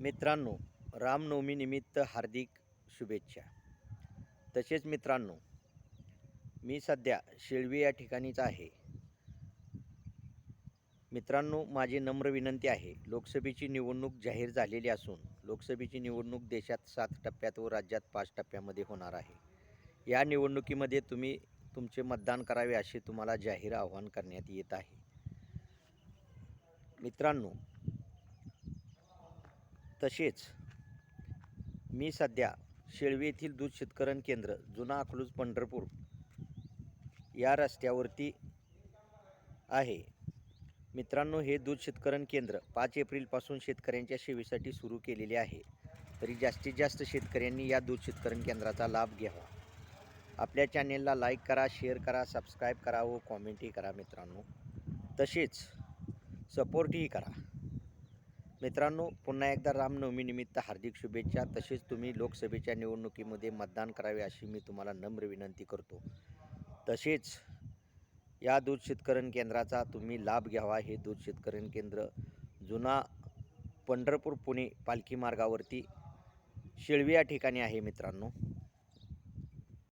मित्रांनो रामनवमीनिमित्त हार्दिक शुभेच्छा. तसेच मित्रांनो मी सध्या शेळवी या ठिकाणीच आहे. मित्रांनो माझी नम्र विनंती आहे लोकसभेची निवडणूक जाहीर झालेली असून लोकसभेची निवडणूक देशात सात टप्प्यात व राज्यात पाच टप्प्यामध्ये होणार आहे. या निवडणुकीमध्ये तुम्ही तुमचे मतदान करावे असे तुम्हाला जाहीर आवाहन करण्यात येत आहे. मित्रांनो तसेच मी सध्या शेळवी येथील दूध शेतकरण केंद्र जुना अकलूज पंढरपूर या रस्त्यावरती आहे. मित्रांनो हे दूध शेतकरण केंद्र पाच एप्रिलपासून शेतकऱ्यांच्या सेवेसाठी सुरू केलेले आहे. तरी जास्तीत जास्त शेतकऱ्यांनी या दूध शेतकरण केंद्राचा लाभ घ्यावा. आपल्या चॅनेलला लाईक करा शेअर करा सबस्क्राईब करा व कॉमेंटही करा मित्रांनो. तसेच सपोर्टही करा. मित्रांनो पुन्हा एकदा रामनवमीनिमित्त हार्दिक शुभेच्छा. तसेच तुम्ही लोकसभेच्या निवडणुकीमध्ये मतदान करावे अशी मी तुम्हाला नम्र विनंती करतो. तसेच या दूध शेतकरण केंद्राचा तुम्ही लाभ घ्यावा. हे दूध शेतकरण केंद्र जुना पंढरपूर पुणे पालखी मार्गावरती शेळवी या ठिकाणी आहे मित्रांनो.